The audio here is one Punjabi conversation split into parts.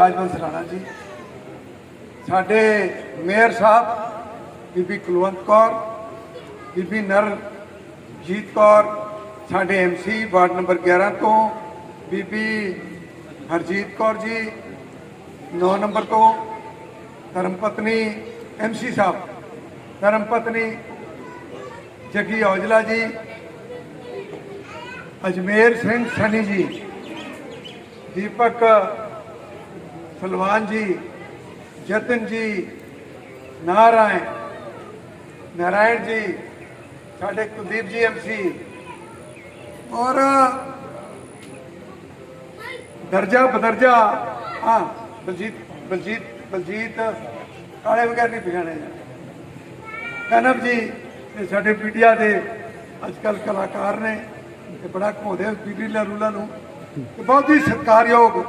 ਰਾਜਵੰਸ ਰਾਣਾ ਜੀ। ਸਾਡੇ ਮੇਅਰ ਸਾਹਿਬ, ਬੀਬੀ ਕੁਲਵੰਤ ਕੌਰ, ਬੀਬੀ ਨਰਜੀਤ ਕੌਰ, ਸਾਡੇ ਐਮਸੀ ਵਾਰਡ ਨੰਬਰ 11 ਤੋਂ ਬੀਬੀ ਹਰਜੀਤ ਕੌਰ ਜੀ 9 ਨੰਬਰ ਤੋਂ ਧਰਮ ਪਤਨੀ ਐਮਸੀ ਸਾਹਿਬ ਧਰਮ ਪਤਨੀ ਜੱਗੀ ਔਜਲਾ ਜੀ, ਅਜਮੇਰ ਸਿੰਘ ਸਨੀ ਜੀ, ਦੀਪਕ ਸਲਵਾਨ ਜੀ, ਜਤਨ ਜੀ, ਨਾਰਾਇਣ ਨਾਰਾਇਣ ਜੀ, ਸਾਡੇ ਕੁਲਦੀਪ ਜੀ ਐਮਸੀ ਔਰ ਦਰਜਾ ਬਦਰਜਾ, ਹਾਂ, ਬਲਜੀਤ ਬਲਜੀਤ ਬਲਜੀਤ, ਕਾਲੇ ਵਗੈਰ ਨਹੀਂ ਪਛਾਣੇ ਜਾਂਦੇ। ਜੀ ਇਹ ਸਾਡੇ ਮੀਡੀਆ ਦੇ ਅੱਜ ਕੱਲ ਕਲਾਕਾਰ ਨੇ ਤੇ ਬੜਾ ਘੋਦੇ ਪੀੜੀ ਲਰੂਲਾ ਨੂੰ ਤੇ ਬਹੁਤ ਹੀ ਸਤਿਕਾਰਯੋਗ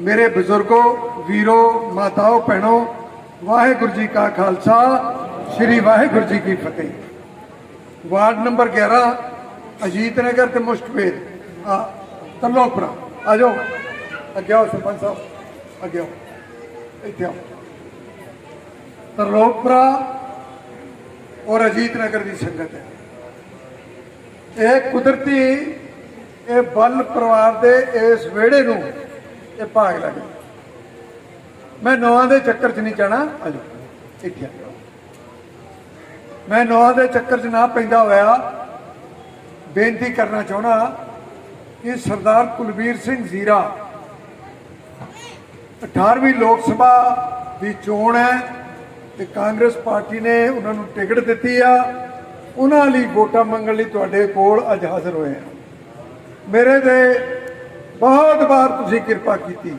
ਮੇਰੇ ਬਜ਼ੁਰਗੋ, ਵੀਰੋ, ਮਾਤਾਓ, ਭੈਣੋ, ਵਾਹਿਗੁਰੂ ਜੀ ਕਾ ਖਾਲਸਾ, ਸ੍ਰੀ ਵਾਹਿਗੁਰੂ ਜੀ ਕੀ ਫਤਿਹ। ਵਾਰਡ ਨੰਬਰ 11 ਅਜੀਤ ਨਗਰ ਤੇ ਮੁਸ਼ਕਵੇਦ ਆ ਤਰਲੋਕਪੁਰਾ ਆ ਜਾਓ। ਅੱਗੇ ਆਓ ਸਰਪੰਚ ਸਾਹਿਬ। ਅੱਗੇ ਆਓ। ਇੱਥੇ ਆਓ। ਤਰਲੋਕਪੁਰਾ ਔਰ ਅਜੀਤ ਨਗਰ ਦੀ ਸੰਗਤ ਹੈ। ਇਹ ਕੁਦਰਤੀ, ਇਹ ਬਲ ਪਰਿਵਾਰ ਦੇ ਇਸ ਵਿਹੜੇ ਨੂੰ ਇਹ ਭਾਗ ਲੱਗ ਗਿਆ ਮੈਂ ਨੌਆਂ ਦੇ ਚੱਕਰ 'ਚ ਨਹੀਂ ਜਾਣਾ। ਆਜੋ, ਇੱਥੇ ਮੈਂ ਨੌਆਂ ਦੇ ਚੱਕਰ 'ਚ ਨਾ ਪੈਂਦਾ ਹੋਇਆ। ਬੇਨਤੀ ਕਰਨਾ ਚਾਹੁੰਦਾ ਕਿ ਸਰਦਾਰ ਕੁਲਵੀਰ ਸਿੰਘ ਜ਼ੀਰਾ 18ਵੀਂ ਲੋਕ ਸਭਾ ਦੀ ਚੋਣ ਹੈ ਤੇ ਕਾਂਗਰਸ ਪਾਰਟੀ ਨੇ ਉਹਨਾਂ ਨੂੰ ਟਿਕਟ ਦਿੱਤੀ ਆ। ਉਹਨਾਂ ਲਈ ਵੋਟਾਂ ਮੰਗਣ ਲਈ ਤੁਹਾਡੇ ਕੋਲ ਅੱਜ ਹਾਜ਼ਰ ਹੋਏ ਆ। ਮੇਰੇ ਦੇ ਬਹੁਤ ਵਾਰ ਤੁਸੀਂ ਕਿਰਪਾ ਕੀਤੀ।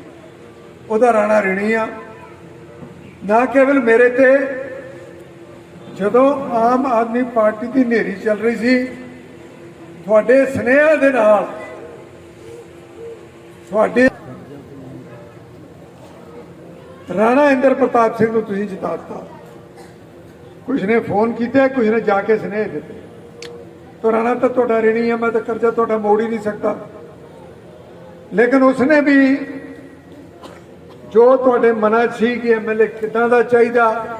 ਉਹਦਾ ਰਾਣਾ ਰਣੀ ਆ। ਨਾ ਕੇਵਲ ਮੇਰੇ ਤੇ, ਜਦੋਂ ਆਮ ਆਦਮੀ ਪਾਰਟੀ ਦੀ ਨੇਰੀ ਚੱਲ ਰਹੀ ਸੀ, ਤੁਹਾਡੇ ਸਨੇਹਾ ਦੇ ਨਾਲ ਤੁਹਾਡੇ ਰਾਣਾ ਇੰਦਰ ਪ੍ਰਤਾਪ ਸਿੰਘ ਨੂੰ ਤੁਸੀਂ ਜਿਤਾਤਾ। ਕੁਝ ਨੇ ਫੋਨ ਕੀਤਾ ਕੁਝ ਨੇ ਜਾ ਕੇ ਸਨੇਹ ਦਿੱਤੇ। ਤਾਂ ਰਾਣਾ ਤਾਂ ਤੁਹਾਡਾ ਰਣੀ ਆ, ਮੈਂ ਤਾਂ ਕਰਜ਼ਾ ਤੁਹਾਡਾ ਮੋੜ ਹੀ ਨਹੀਂ ਸਕਦਾ। ਲੇਕਿਨ ਉਸਨੇ ਵੀ ਜੋ ਤੁਹਾਡੇ ਮਨਾਂ 'ਚ ਸੀ ਕਿ ਐਮਐਲਏ ਕਿੱਦਾਂ ਦਾ ਚਾਹੀਦਾ,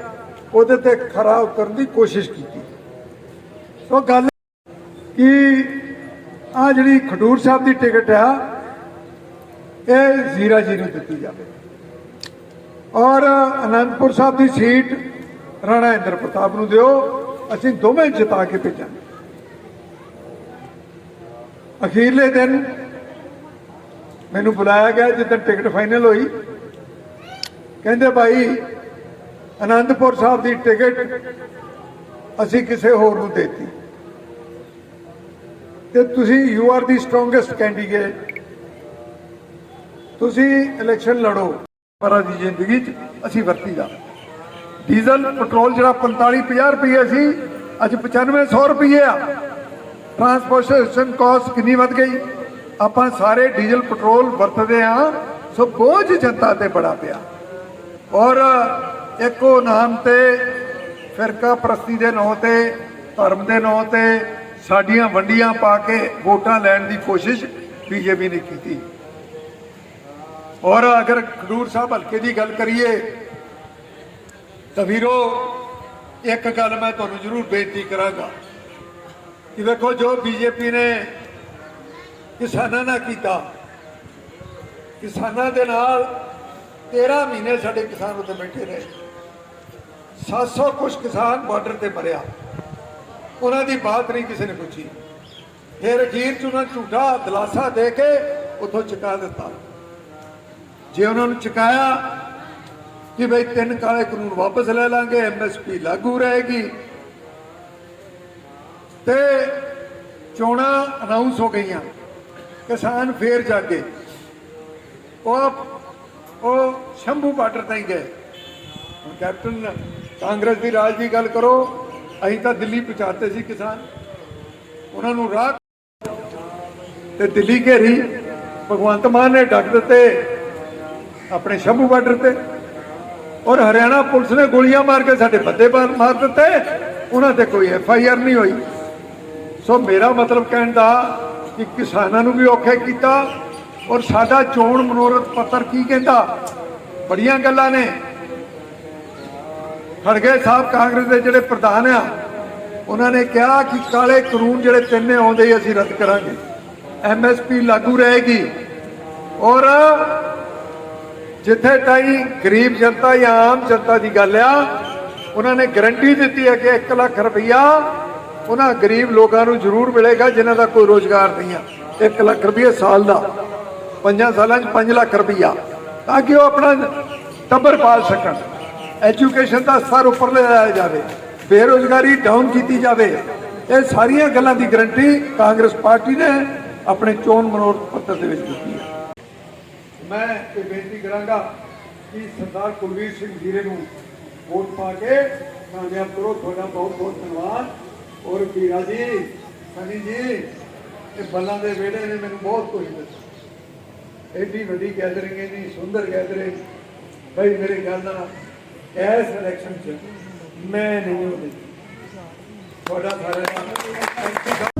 ਉਹਦੇ ਤੇ ਖਰਾ ਉਤਰਨ ਦੀ ਕੋਸ਼ਿਸ਼ ਕੀਤੀ। ਸੋ ਗੱਲ ਕਿ ਆ ਜਿਹੜੀ ਖਡੂਰ ਸਾਹਿਬ ਦੀ ਟਿਕਟ ਆ, ਇਹ ਜ਼ੀਰਾ ਜੀ ਨੂੰ ਦਿੱਤੀ ਜਾਵੇ। ਔਰ ਅਨੰਦਪੁਰ ਸਾਹਿਬ ਦੀ ਸੀਟ ਰਾਣਾ ਇੰਦਰ ਪ੍ਰਤਾਪ ਨੂੰ ਦਿਓ, ਅਸੀਂ ਦੋਵੇਂ ਜਿਤਾ ਕੇ ਭੇਜਾਂਗੇ। ਅਖੀਰਲੇ ਦਿਨ ਮੈਨੂੰ ਬੁਲਾਇਆ ਗਿਆ ਜਦੋਂ ਟਿਕਟ ਫਾਈਨਲ ਹੋਈ। ਕਹਿੰਦੇ ਭਾਈ, ਅਨੰਦਪੁਰ ਸਾਹਿਬ ਦੀ ਟਿਕਟ ਅਸੀਂ ਕਿਸੇ ਹੋਰ ਨੂੰ ਦੇਤੀ। ਤੇ ਤੁਸੀਂ you are the strongest candidate ਤੁਸੀਂ ਇਲੈਕਸ਼ਨ ਲੜੋ। ਪਰ ਦੀ ਜ਼ਿੰਦਗੀ 'ਚ ਅਸੀਂ ਵਰਤੀਦਾ। ਡੀਜ਼ਲ, ਪੈਟਰੋਲ ਜਿਹੜਾ 45 50 ਰੁਪਏ ਸੀ, ਅੱਜ 9500 ਰੁਪਏ ਆ। ਟਰਾਂਸਪੋਰਟੇਸ਼ਨ ਕਾਸਟ ਕਿੰਨੀ ਵੱਧ ਗਈ? ਆਪਾਂ ਸਾਰੇ ਡੀਜ਼ਲ ਪੈਟਰੋਲ ਵਰਤਦੇ ਆ ਸੋ ਬੋਝ ਜਨਤਾ ਤੇ ਬੜਾ ਪਿਆ। ਔਰ ਇੱਕੋ ਨਾਮ ਤੇ ਫਿਰਕਾ ਪ੍ਰਸਤੀ ਦੇ ਨਾਂ ਤੇ, ਧਰਮ ਦੇ ਨਾਂ ਤੇ ਸਾਡੀਆਂ ਵੰਡੀਆਂ ਪਾ ਕੇ ਵੋਟਾਂ ਲੈਣ ਦੀ ਕੋਸ਼ਿਸ਼ ਬੀਜੇਪੀ ਨੇ ਕੀਤੀ। ਔਰ ਅਗਰ ਖਡੂਰ ਸਾਹਿਬ ਹਲਕੇ ਦੀ ਗੱਲ ਕਰੀਏ, ਤਾਂ ਵੀਰੋ, ਇੱਕ ਗੱਲ ਮੈਂ ਤੁਹਾਨੂੰ ਜ਼ਰੂਰ ਬੇਨਤੀ ਕਰਾਂਗਾ ਕਿ ਵੇਖੋ ਜੋ ਬੀਜੇਪੀ ਨੇ ਕਿਸਾਨਾਂ ਨਾਲ ਕੀਤਾ। ਕਿਸਾਨਾਂ ਦੇ ਨਾਲ 13 ਮਹੀਨੇ ਸਾਡੇ ਕਿਸਾਨ ਉੱਤੇ ਬੈਠੇ ਰਹੇ। 700 ਕੁਝ ਕਿਸਾਨ ਬਾਰਡਰ ਤੇ ਮਰਿਆ। ਉਹਨਾਂ ਦੀ ਬਾਤ ਨਹੀਂ ਕਿਸੇ ਨੇ ਪੁੱਛੀ। ਫਿਰ ਅਖੀਰ ਚ ਉਹਨਾਂ ਝੂਠਾ ਦਲਾਸਾ ਦੇ ਕੇ ਉੱਥੋਂ ਚੁਕਾ ਦਿੱਤਾ। ਜੇ ਉਹਨਾਂ ਨੂੰ ਚੁਕਾਇਆ ਕਿ ਬਈ ਤਿੰਨ ਕਾਲੇ ਕਾਨੂੰਨ ਵਾਪਸ ਲੈ ਲਾਂਗੇ ਐਮਐਸਪੀ ਲਾਗੂ ਰਹੇਗੀ। ਤੇ ਚੋਣਾਂ ਅਨਾਉਂਸ ਹੋ ਗਈਆਂ। ਕਿਸਾਨ ਫੇਰ ਜਾਗੇ ਉਹ ਉਹ ਸ਼ੰਭੂ ਬਾਰਡਰ ਤਾਈਂ ਗਏ। ਕੈਪਟਨ ਕਾਂਗਰਸ ਦੀ ਰਾਜ ਦੀ ਗੱਲ ਕਰੋ, ਅਸੀਂ ਤਾਂ ਦਿੱਲੀ ਪਹੁੰਚਾਤੇ ਸੀ ਕਿਸਾਨ। ਉਹਨਾਂ ਨੂੰ ਰਾਹ ਤੇ ਦਿੱਲੀ ਘੇਰੀ। ਭਗਵੰਤ ਮਾਨ ਨੇ ਡੱਕ ਦਿੱਤੇ ਆਪਣੇ ਸ਼ੰਭੂ ਬਾਰਡਰ ਤੇ। ਔਰ ਹਰਿਆਣਾ ਪੁਲਿਸ ਨੇ ਗੋਲੀਆਂ ਮਾਰ ਕੇ ਸਾਡੇ ਬੰਦੇ ਮਾਰ ਦਿੱਤੇ। ਉਹਨਾਂ ਤੇ ਕੋਈ ਐਫ ਆਈ ਆਰ ਨਹੀਂ ਹੋਈ। ਸੋ ਮੇਰਾ ਮਤਲਬ ਕਹਿਣ ਦਾ ਕਿ ਕਿਸਾਨਾਂ ਨੂੰ ਵੀ ਔਖੇ ਕੀਤਾ ਔਰ ਸਾਡਾ ਚੋਣ ਮਨੋਰਥ ਪੱਤਰ ਕੀ ਕਹਿੰਦਾ? ਬੜੀਆਂ ਗੱਲਾਂ ਨੇ। ਖੜਗੇ ਸਾਹਿਬ ਕਾਂਗਰਸ ਦੇ ਜਿਹੜੇ ਪ੍ਰਧਾਨ ਆ, ਉਹਨਾਂ ਨੇ ਕਿਹਾ ਕਿ ਕਾਲੇ ਕਾਨੂੰਨ ਜਿਹੜੇ ਤਿੰਨੇ ਆਉਂਦੇ ਅਸੀਂ ਰੱਦ ਕਰਾਂਗੇ। ਐਮਐਸਪੀ ਲਾਗੂ ਰਹੇਗੀ। ਔਰ ਜਿੱਥੇ ਤਾਈ ਗਰੀਬ ਜਨਤਾ ਜਾਂ ਆਮ ਜਨਤਾ ਦੀ ਗੱਲ ਆ, ਉਹਨਾਂ ਨੇ ਗਰੰਟੀ ਦਿੱਤੀ ਹੈ ਕਿ 1 ਲੱਖ ਰੁਪਈਆ ਉਹਨਾਂ ਗਰੀਬ ਲੋਕਾਂ ਨੂੰ ਜ਼ਰੂਰ ਮਿਲੇਗਾ ਜਿਨ੍ਹਾਂ ਦਾ ਕੋਈ ਰੋਜ਼ਗਾਰ ਨਹੀਂ ਆ। 1 ਲੱਖ ਰੁਪਈਆ ਸਾਲ ਦਾ। ਪੰਜਾਂ ਸਾਲਾਂ 'ਚ 5 ਲੱਖ ਰੁਪਈਆ। ਤਾਂ ਕਿ ਉਹ ਆਪਣਾ ਟੱਬਰ ਪਾਲ ਸਕਣ। ਐਜੂਕੇਸ਼ਨ ਦਾ ਸਤਰ ਉੱਪਰ ਲਿਆਇਆ ਜਾਵੇ। ਬੇਰੋਜ਼ਗਾਰੀ ਡਾਊਨ ਕੀਤੀ ਜਾਵੇ। ਇਹ ਸਾਰੀਆਂ ਗੱਲਾਂ ਦੀ ਗਰੰਟੀ ਕਾਂਗਰਸ ਪਾਰਟੀ ਨੇ ਆਪਣੇ ਚੋਣ ਮਨੋਰਥ ਪੱਤਰ ਦੇ ਵਿੱਚ ਦਿੱਤੀ ਹੈ। ਮੈਂ ਇਹ ਬੇਨਤੀ ਕਰਾਂਗਾ ਕਿ ਸਰਦਾਰ ਕੁਲਵੀਰ ਸਿੰਘ ਜੀਰੇ ਨੂੰ ਵੋਟ ਪਾ ਕੇ ਕਾਮਯਾਬ ਕਰੋ। ਤੁਹਾਡਾ ਬਹੁਤ ਬਹੁਤ ਧੰਨਵਾਦ। ਔਰ ਵੀਰਾ ਜੀ ਸਨੀ ਜੀ, ਇਹ ਬੱਲਾਂ ਦੇ ਵਿਹੜੇ ਨੇ, ਮੈਨੂੰ ਬਹੁਤ ਕੁਝ ਦੱਸਿਆ ਐਡੀ ਵੱਡੀ ਗੈਦਰਿੰਗ ਇੰਨੀ ਸੁੰਦਰ ਗੈਦਰਿੰਗ ਬਈ, ਮੇਰੇ ਗੱਲ ਨਾਲ ਇਸ ਇਲੈਕਸ਼ਨ 'ਚ ਮੈਂ ਨਹੀਂ ਉਹ ਤੁਹਾਡਾ ਸਾਰਿਆਂ ਦਾ